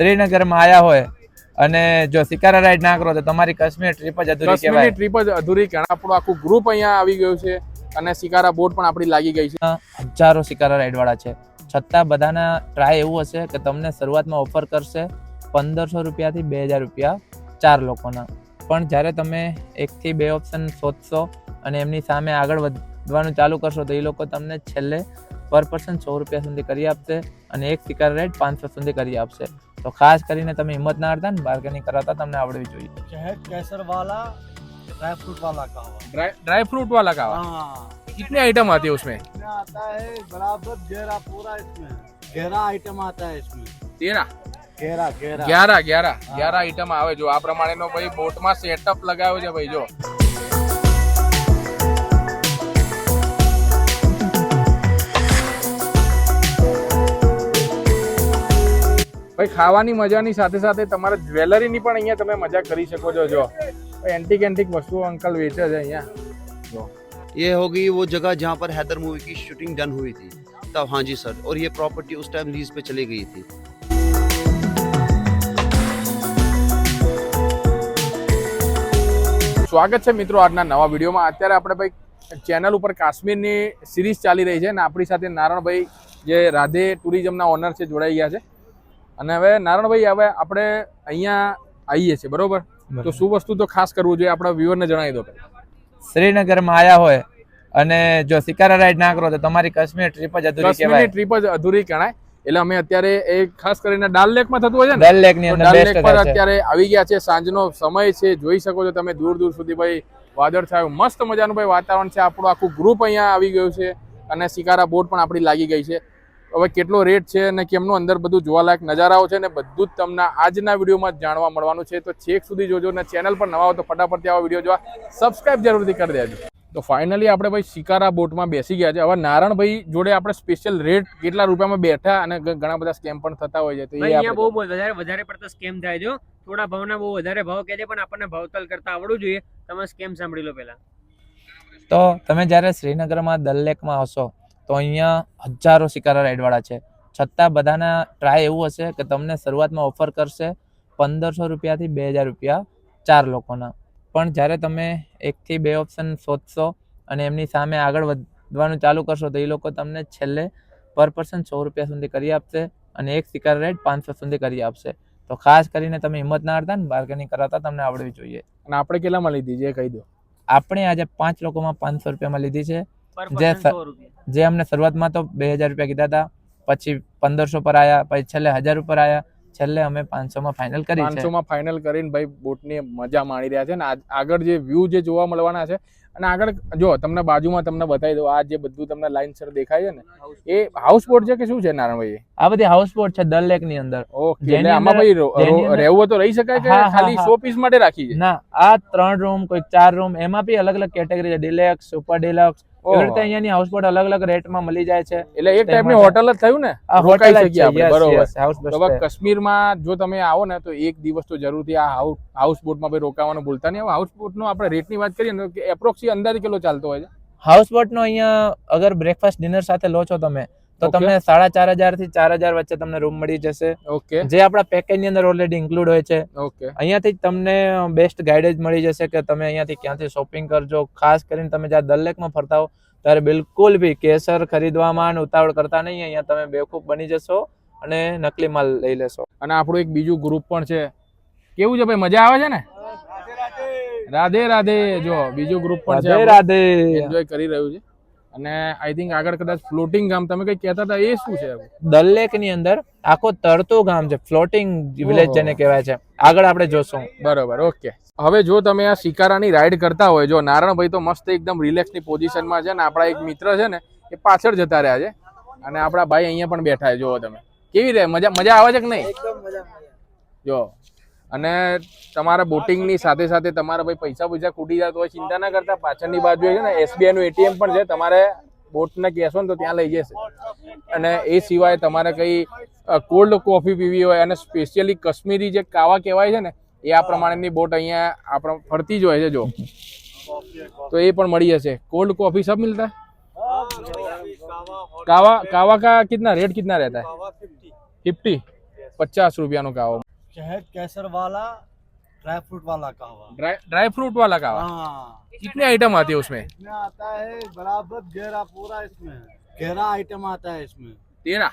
શ્રીનગરમાં આવ્યા હોય અને જો શિકારા રાઈડ ના કરો તો તમારી કાશ્મીર ટ્રીપ જ અધૂરી કહેવાય. ટ્રીપ જ અધૂરી કહેવાય આપણું આખું ગ્રુપ અહીંયા આવી ગયું છે અને શિકારા બોટ પણ આપણી લાગી ગઈ છે. હજારો શિકારા રાઈડ વાળા છે. છતાં બધાના ટ્રાય એવું હશે કે તમને શરૂઆતમાં ઓફર કરશે પંદરસો રૂપિયાથી બે હજાર રૂપિયા ચાર લોકોના. પણ જ્યારે તમે એકથી બે ઓપ્શન શોધશો અને એમની સામે આગળ વધવાનું ચાલુ કરશો તો એ લોકો તમને છેલ્લે પર પર્સન સો રૂપિયા સુધી કરી આપશે અને એક શિકાર રાઈડ પાંચસો સુધી કરી આપશે. તો ખાસ કરીને તમે હિંમત ના હારતા ને બાર્ગેનિંગ કરાતા તમને આવડવી જોઈએ शहद केसर वाला ड्राई फ्रूट वाला कहवा ड्राई ड्राई फ्रूट वाला का हाँ कितने आइटम आती है उसमें इसमें आता है बराबर घेरा पूरा इसमें घेरा आइटम आता है इसमें તેરા घेरा घेरा ગ્યારા ગ્યારા ગ્યારા આઈટમ આવે જો આ પ્રમાણેનો ભાઈ બોટમાં સેટઅપ લગાવ્યો છે ભાઈ જો ભાઈ ખાવાની મજાની સાથે સાથે તમારે જ્વેલરીની પણ અહીંયા તમે મજા કરી શકો છો જો એન્ટિક એન્ટિક વસ્તુઓ અંકલ વેચે છે અહીંયા જો ये होगी वो जगह जहाँ पर हैदर मूवी की शूटिंग डन हुई थी तब हाँ जी सर और ये प्रॉपर्टी उस टाइम लीज पे चली गई थी સ્વાગત છે મિત્રો આજના નવા વિડીયોમાં અત્યારે આપણે ભાઈ ચેનલ ઉપર કાશ્મીરની સિરીઝ ચાલી રહી છે અને આપણી સાથે નારણભાઈ જે રાધે ટુરિઝમના ઓનર છે જોડાઈ ગયા છે અને હવે નારણભાઈ હવે આપણે અહીંયા આવીએ છીએ બરોબર? તો શું વસ્તુ તો ખાસ કરવું જોઈએ આપણા વ્યુઅરને જણાવી દો શ્રીનગરમાં આવ્યા હોય અને જો શિકારા રાઈડ ના કરો તો તમારી કાશ્મીર ટ્રીપ જ અધૂરી કહેવાય. ટ્રીપ જ અધૂરી ગણાય. એટલે અમે અત્યારે એ ખાસ કરીને ડાલ લેકમાં થતું હોય છે ડાલ લેકની અંદર લેક પર અત્યારે આવી ગયા છે. સાંજનો સમય છે જોઈ શકો છો તમે દૂર દૂર સુધી ભાઈ વાદળ છાયું. મસ્ત મજાનું ભાઈ વાતાવરણ છે. આપણું આખું ગ્રુપ અહીંયા આવી ગયું છે અને શિકારા બોટ પણ આપણી લાગી ગઈ છે. હવે કેટલો રેટ છે અને કેમનું અંદર બધું જોવાલાયક નજારાઓ છે ને બધું જ તમને આજના વિડીયોમાં જાણવા મળવાનું છે. તો છેક સુધી જોજો અને ચેનલ પર નવા હો તો ફટાફટ આવા વીડિયો જોવા સબસ્ક્રાઈબ જરૂરથી કરી દેજો. તો ફાઇનલી આપણે ભાઈ શિકારા બોટમાં બેસી ગયા છે. હવે નારણભાઈ જોડે આપણે સ્પેશિયલ રેટ કેટલા રૂપિયામાં બેઠા અને ઘણા બધા સ્કેમ પણ થતા હોય છે. તો અહીંયા બહુ વધારે વધારે પડતા સ્કેમ થાય છે થોડા ભાવના બહુ વધારે ભાવ કહે છે પણ આપણને ભાવતલ કરતા આવડવું જોઈએ. તમે સ્કેમ સાંભળી લો પહેલા. તો તમે જ્યારે શ્રીનગરમાં દલ લેકમાં આવશો તો અહીંયા હજારો શિકારા રાઈડવાળા છે. છતાં બધાના ટ્રાય એવું હશે કે તમને શરૂઆતમાં ઓફર કરશે પંદરસો રૂપિયાથી બે હજાર રૂપિયા ચાર લોકોના. પણ જ્યારે તમે એકથી બે ઓપ્શન શોધશો અને એમની સામે આગળ વધવાનું ચાલુ કરશો તો એ લોકો તમને છેલ્લે પર પર્સન સો રૂપિયા સુધી કરી આપશે અને એક શિકાર રેટ પાંચસો સુધી કરી આપશે. તો ખાસ કરીને તમે હિંમત ના હારતા ને બાર્ગેનિંગ કરાવતા તમને આવડવી જોઈએ. અને આપણે કેટલામાં લીધી છે એ કહી દો. આપણે આજે પાંચ લોકોમાં પાંચસો રૂપિયામાં લીધી છે. જે જે અમને શરૂઆતમાં તો બે હજાર રૂપિયા કીધા હતા પછી પંદરસો પર આયા પછી છેલ્લે હજાર ઉપર આયા છેલ્લે અમે પાંચસોમાં ફાઇનલ કરી પાંચસોમાં પાંચસો માં ફાઇનલ કરીને ભાઈ બોટની મજા માણી રહ્યા છે અને આગળ જે વ્યૂ જે જોવા મળવાના છે અને આગળ જો તમને બાજુમાં તમને બતાવી દઉં આ જે બધું તમને લાઈન સર દેખાય છે ને એ હાઉસ બોટ છે કે શું છે નારાયણભાઈ આ બધી હાઉસ બોટ છે દલ લેકની અંદર. ઓકે એટલે આમાં ભાઈ રહેવું તો રહી શકાય કે ખાલી શો પીસ માટે રાખી છે? ના આ ત્રણ રૂમ કોઈ ચાર રૂમ એમાં બી અલગ અલગ કેટેગરી છે ડિલેક્સ સુપર ડિલક્સ એવી રીતે અહીંયાની હાઉસ બોટ અલગ અલગ રેટમાં મળી જાય છે. એટલે એક ટાઈપની હોટલ જ થયું ને? હોટલ બરોબર. હવે કાશ્મીરમાં જો તમે આવો ને તો એક દિવસ તો જરૂરથી આ હાઉસ હાઉસ બોટમાં ભાઈ રોકાવાનું ભૂલતા નહીં. હવે હાઉસ બોટનો આપણે રેટની વાત કરીએ ને એપ્રોક્સી અંદાજે કેટલો ચાલતો હોય છે? હાઉસ બોટનો અહીંયા અગર બ્રેકફાસ્ટ ડિનર સાથે લો છો તમે તો. તમને સાડા ચાર હજારથી ચાર હજાર વચ્ચે તમને રૂમ મળી જશે. ઓકે જે આપણા પેકેજની અંદર ઓલરેડી ઇન્ક્લુડ હોય છે. ઓકે અહીંયાથી તમને બેસ્ટ ગાઈડેજ મળી જશે કે તમે અહીંયાથી ક્યાંથી શોપિંગ કરજો. ખાસ કરીને તમે જ્યાં દલ લેકમાં ફરતા હો ત્યારે બિલકુલ બી કેસર ખરીદવામાં ઉતાવળ કરતા નહીં. અહીંયા તમે બેવકૂફ બની જશો અને નકલી માલ લઈ લેશો. અને આપણું એક બીજું ગ્રુપ પણ છે. કેવું છે ભાઈ? મજા આવે છે ને? રાધે રાધે. જો બીજું ગ્રુપ પણ છે રાધે રાધે. એન્જોય કરી રહ્યું છે. અને આઈ થિંક આગળ કદાચ ફ્લોટિંગ ગામ તમે કઈ કહેતા હતા એ શું છે દલ લેકની અંદર આખો તરતો ગામ છે ફ્લોટિંગ વિલેજ જેને કહેવાય છે. આગળ આપણે જોશું. બરોબર ઓકે. હવે જો તમે આ શિકારાની રાઈડ કરતા હોય જો નારણભાઈ તો મસ્ત એકદમ રિલેક્સની પોઝિશનમાં છે ને આપણા એક મિત્ર છે ને એ પાછળ જતા રહ્યા છે. અને આપણા ભાઈ અહીંયા પણ બેઠા છે જુઓ તમે. કેવી રીતે મજા મજા આવે છે કે નહીં? જો અને તમારા બોટિંગની સાથે સાથે તમારા ભાઈ પૈસા પૈસા ખૂટી જાય તો ચિંતા ના કરતા પાછળની બાજુ છે ને એસબીઆઈ નું એટીએમ પણ છે તમારે બોટને કહેશો ને તો ત્યાં લઈ જશે અને એ સિવાય તમારે કઈ કોલ્ડ કોફી પીવી હોય અને સ્પેશિયલી કાશ્મીરી જે કાવા કહેવાય છે ને એ આ પ્રમાણેની બોટ અહીંયા આપણે ફરતી જ હોય છે જો તો એ પણ મળી જશે કોલ્ડ કોફી સબ મિલતા है? कावा कावा का कितना रेट कितना रहता है फिफ्टी પચાસ રૂપિયાનો કાવો शहद केसर वाला ड्राई फ्रूट वाला कहवा ड्राई ड्राई फ्रूट वाला कावा हाँ कितने आइटम आती है उसमें इसमें आता है बराबर घेरा पूरा इसमें घेरा आइटम आता है इसमें તેરા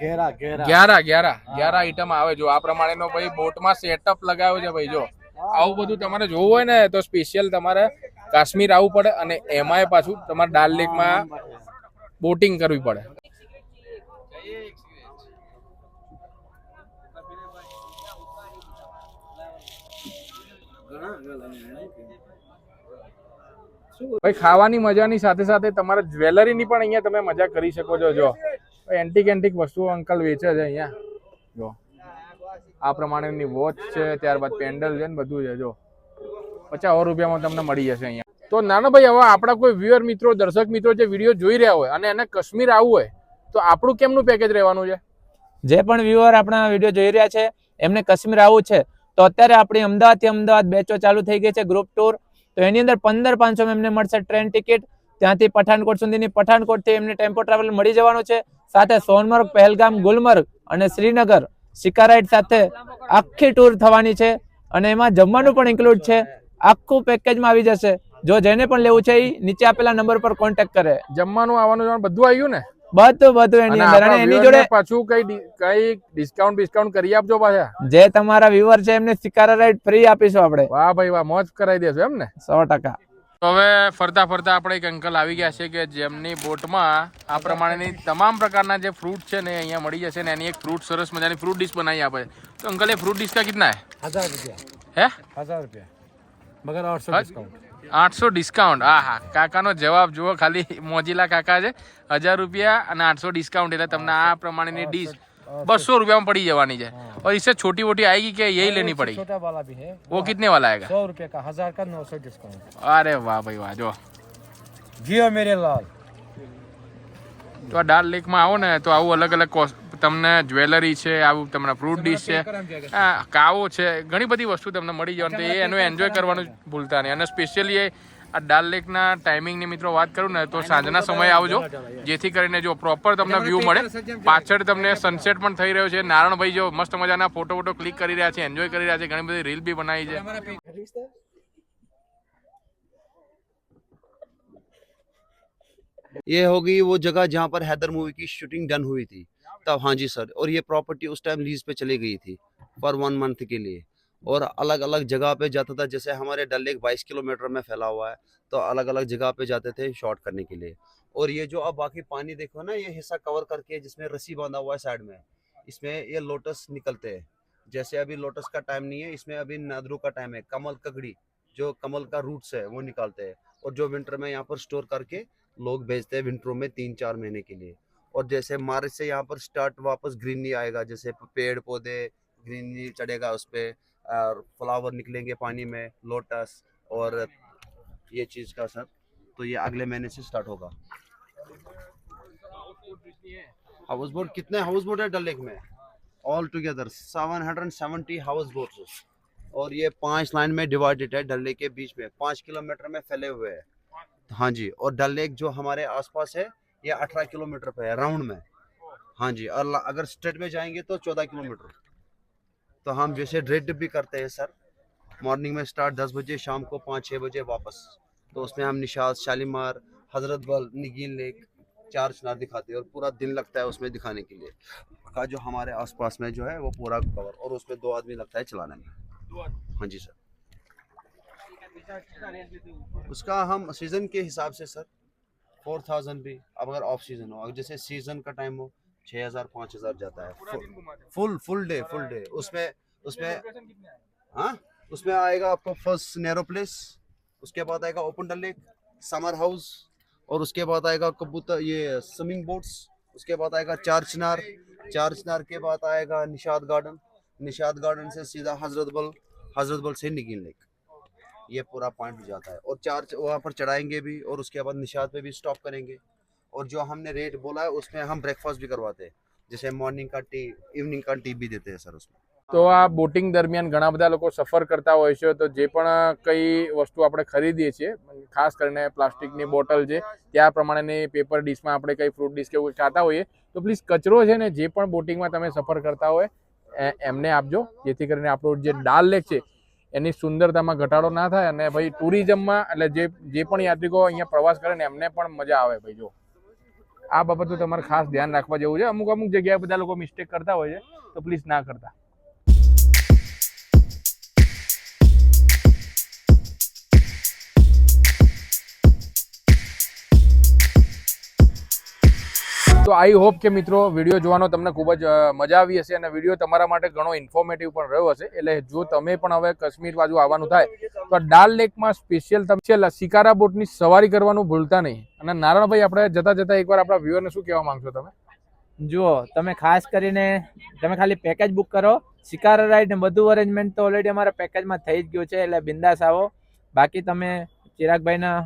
घेरा घेरा ગ્યારા ગ્યારા ગ્યારા આઈટમ આવે જો આ પ્રમાણેનો ભાઈ બોટમાં સેટઅપ લગાવ્યો છે ભાઈ જો આવું બધું તમારે જોવું હોય ને તો સ્પેશિયલ તમારે કાશ્મીર આવવું પડે અને એમાંય પાછું તમારે ડાલ લેકમાં બોટિંગ કરવી પડે ભાઈ, ખાવાની મજાની સાથે સાથે તમારા જ્વેલરીની પણ અહીંયા તમે મજા કરી શકો છો, જો. એન્ટિક એન્ટિક વસ્તુઓ અંકલ વેચે છે અહીંયા. જો. આ પ્રમાણેની વોચ છે, ત્યારબાદ પેન્ડલ છે ને બધું છે, જો. પચાસ રૂપિયામાં તમને મળી જશે અહીંયા. તો નાનો ભાઈ, હવે આપણા કોઈ વ્યુઅર મિત્રો, દર્શક મિત્રો જે વીડિયો જોઈ રહ્યા હોય અને એને કાશ્મીર આવવું હોય, તો આપણું કેમનું પેકેજ રહેવાનું છે? જે પણ વ્યુઅર આપણા વીડિયો જોઈ રહ્યા છે, એમને કાશ્મીર આવવું છે તો અત્યારે આપણી અમદાવાદથી અમદાવાદ બેચો ચાલુ થઈ ગઈ છે ગ્રુપ ટૂર તો એની અંદર પંદર પાંચસો એમને મળશે ટ્રેન ટિકિટ ત્યાંથી પઠાણકોટ સુધીની પઠાણકોટથી એમને ટેમ્પો ટ્રાવેલ મળી જવાનું છે. સાથે સોનમર્ગ, પહેલગામ, ગુલમર્ગ અને શ્રીનગર શિકારાઇટ સાથે આખી ટૂર થવાની છે. અને એમાં જમવાનું પણ ઇન્ક્લુડ છે. આખું પેકેજમાં આવી જશે. જો જેને પણ લેવું છે એ નીચે આપેલા નંબર પર કોન્ટેક્ટ કરે. જમવાનું, આવવાનું બધું આવ્યું ને? બધું બધું એની અંદર. અને એની જોડે પાછું કઈ કઈ ડિસ્કાઉન્ટ ડિસ્કાઉન્ટ કરી આપજો પાછા. જે તમારા વ્યુઅર છે એમને સિકારા રાઈડ ફ્રી આપીશું આપણે. વાહ ભાઈ વાહ મોજ કરાવી દેશું એમ ને. 100% હવે ફરતા ફરતા આપણે એક અંકલ આવી ગયા છે કે જેમની બોટમાં આ પ્રમાણેની તમામ પ્રકારના જે ફ્રૂટ છે ને અહીંયા મળી જશે ને એની એક ફ્રૂટ સરસ મજાની ફ્રૂટ ડીશ બનાવી આપે. તો અંકલ એ ફ્રૂટ ડીશ કા કેટલા હે? હજાર રૂપિયા. હે? હજાર રૂપિયા. મગર આઠસો ડિસ્કાઉન્ટ આઠસો ડિસ્કાઉન્ટ હા હા કાકાનો જવાબ જુઓ ખાલી મોજીલા કાકા છે હજાર રૂપિયા અને આઠસો ડિસ્કાઉન્ટ એટલે તમને આ પ્રમાણેની ડીશ બસો રૂપિયામાં પડી જવાની છે और इससे छोटी वोटी आएगी क्या यही लेनी पड़ेगी छोटा वाला भी है वो कितने वाला आएगा सौ रुपये का हजार का नौ सौ डिस्काउंट अरे वाह भाई वाह जो जियो मेरे लाल તો આ ડાલ લેકમાં આવો ને તો આવું અલગ અલગ કોસ- તમને જ્વેલરી છે આવું તમને ફ્રૂટ ડીશ છે હા કાવો છે ઘણી બધી વસ્તુ તમને મળી જવાની તો એ એનું એન્જોય કરવાનું જ ભૂલતા નહીં અને સ્પેશિયલી એ આ ડાલ લેકના ટાઈમિંગની મિત્રો વાત કરું ને તો સાંજના સમયે આવજો જેથી કરીને જો પ્રોપર તમને વ્યૂ મળે પાછળ તમને સનસેટ પણ થઈ રહ્યો છે નારણભાઈ જો મસ્ત મજાના ફોટો ફોટો ક્લિક કરી રહ્યા છે એન્જોય કરી રહ્યા છે ઘણી બધી રીલ બી બનાવી છે ये हो गई वो जगह जहाँ पर हैदर मूवी की शूटिंग डन हुई थी तब हाँ जी सर, और ये प्रॉपर्टी उस टाइम लीज पे चली गई थी फॉर वन मंथ के लिए, और अलग अलग जगह पे जाता था, जैसे हमारे डल लेक बाईस किलोमीटर में फैला हुआ है तो अलग अलग जगह पे जाते थे शॉर्ट करने के लिए, और ये जो अब बाकी पानी देखो ना, ये हिस्सा कवर करके जिसमें रस्सी बांधा हुआ है साइड में, इसमें ये लोटस निकलते हैं, जैसे अभी लोटस का टाइम नहीं है, इसमें अभी नादरू का टाइम है, कमल ककड़ी, जो कमल का रूट्स है, वो निकालते हैं, और जो विंटर में यहाँ पर स्टोर करके लोग भेजते हैं विंटरों में तीन चार महीने के लिए और जैसे मार्च से यहाँ पर स्टार्ट वापस ग्रीनरी आएगा, जैसे पेड़ पौधे ग्रीनरी चढ़ेगा उस पर और फ्लावर निकलेंगे पानी में, लोटस और ये चीज़ का सर तो ये अगले महीने से स्टार्ट होगा। हाउस बोट कितने हाउस बोट है डल लेक में? All together seven hundred seventy houseboats और ये पाँच लाइन में डिवाइडेड है डल लेक के बीच में। पाँच किलोमीटर में फैले हुए हैं। हाँ जी, और डल लेक जो हमारे आसपास है ये अठारह किलोमीटर पे है, राउंड में। हाँ जी, और अगर स्ट्रेट में जाएँगे तो चौदह किलोमीटर। तो हम जैसे रेड भी करते हैं, सर। मॉर्निंग में स्टार्ट दस बजे, शाम को पाँच छः बजे वापस। तो उसमें हम निशात शालीमार, हज़रत बल, निगीन लेक, चार चिनार दिखाते हैं, और पूरा दिन लगता है उसमें दिखाने के लिए। का जो हमारे आसपास में जो है, वो पूरा कवर और उसमें दो आदमी लगता है चलाने में। हाँ जी, सर। उसका हम सीज़न के हिसाब से, सर फोर थाउज़ेंड भी अब अगर ऑफ़ सीज़न हो अगर जैसे सीज़न का टाइम हो छः हज़ार पाँच हज़ार जाता है। Full full day full day उसमें उसमें हाँ? उसमें आएगा आपको फ़र्स्ट नैरो प्लेस उसके बाद आएगा open Dal lake summer house और उसके बाद आएगा कबूतर ये स्विमिंग बोट्स उसके बाद आएगा चार चिनार चार चिनार के बाद आएगा निषाद गार्डन निषाद गार्डन से सीधा हज़रत बल हज़रत बल से निगिन लेक ये पूरा पॉइंट हो जाता है और चार वहाँ पर चढ़ाएंगे भी और उसके बाद निषाद पे भी स्टॉप करेंगे और जो हमने रेट बोला है उसमें हम ब्रेकफास्ट भी करवाते हैं जैसे मॉर्निंग का टी इवनिंग का टी भी देते हैं सर उसमें તો આ બોટિંગ દરમિયાન ઘણા બધા લોકો સફર કરતા હોય છે તો જે પણ કઈ વસ્તુ આપણે ખરીદીએ છીએ ખાસ કરીને પ્લાસ્ટિકની બોટલ છે ત્યાં પ્રમાણેની પેપર ડીશમાં આપણે કઈ ફ્રૂટ ડીશ કે એવું ખાતા હોઈએ તો પ્લીઝ કચરો છે ને જે પણ બોટિંગમાં તમે સફર કરતા હોય એ- એમને આપજો જેથી કરીને આપણું જે ડાલ લેક છે એની સુંદરતામાં ઘટાડો ના થાય અને ભાઈ ટુરિઝમમાં એટલે જે જે પણ યાત્રિકો અહીંયા પ્રવાસ કરે ને એમને પણ મજા આવે ભાઈ જો. આ બાબતનું તમારે ખાસ ધ્યાન રાખવા જેવું છે. અમુક અમુક જગ્યાએ બધા લોકો મિસ્ટેક કરતા હોય છે, તો પ્લીઝ ના કરતા. તો આઈ હોપ કે મિત્રો વીડિયો જોવાનો તમને ખૂબ જ મજા આવી હશે અને વીડિયો તમારા માટે ઘણો ઇન્ફોર્મેટિવ પણ રહ્યો હશે. એટલે જો તમે પણ હવે કાશ્મીર બાજુ આવવાનું થાય, તો ડાલ લેકમાં સ્પેશિયલ તમે શિકારા બોટની સવારી કરવાનું ભૂલતા નહીં. અને નારાયણભાઈ, આપણે જતા જતા એકવાર આપણા વ્યુઅરને શું કહેવા માંગશો તમે? જુઓ, તમે ખાસ કરીને તમે ખાલી પેકેજ બુક કરો. શિકારા રાઈડ ને બધું અરેન્જમેન્ટ તો ઓલરેડી અમારા પેકેજમાં થઈ જ ગયું છે. એટલે બિંદાસ આવો. બાકી તમે ચિરાગભાઈના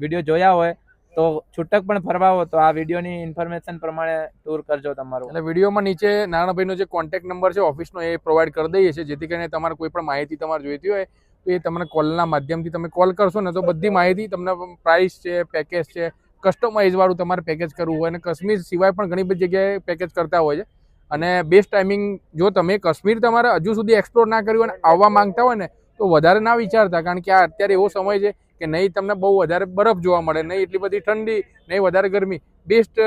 વીડિયો જોયા હોય તો છૂટક પણ ફરવા તો આ વિડીયોની ઇન્ફોર્મેશન પ્રમાણે ટૂર કરજો તમારું. એટલે વિડીયોમાં નીચે નારાયણભાઈનો જે કોન્ટેક્ટ નંબર છે ઓફિસનો એ પ્રોવાઈડ કરી દઈએ છીએ. જેથી કરીને તમારે કોઈ પણ માહિતી તમારે જોઈતી હોય, તો એ તમને કોલના માધ્યમથી તમે કોલ કરશો ને તો બધી માહિતી તમને પ્રાઇસ છે પેકેજ છે કસ્ટમાઇઝ વાળું તમારે પેકેજ કરવું હોય અને કશ્મીર સિવાય પણ ઘણી બધી જગ્યાએ પેકેજ કરતા હોય છે. અને બેસ્ટ ટાઈમિંગ જો તમે કશ્મીર તમારે હજુ સુધી એક્સપ્લોર ના કર્યું અને આવવા માંગતા હોય ને, તો વધારે ના વિચારતા. કારણ કે આ અત્યારે એવો સમય છે કે નહીં તમને બહુ વધારે બરફ જોવા મળે નહીં એટલી બધી ઠંડી નહીં વધારે ગરમી. બેસ્ટ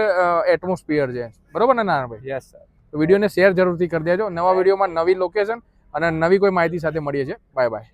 એટમોસ્ફિયર છે. બરોબર ને નારાયણભાઈ? યસ સર તો વિડીયોને શેર જરૂરથી કરી દેજો. નવા વિડીયોમાં નવી લોકેશન અને નવી કોઈ માહિતી સાથે મળીએ છીએ. Bye bye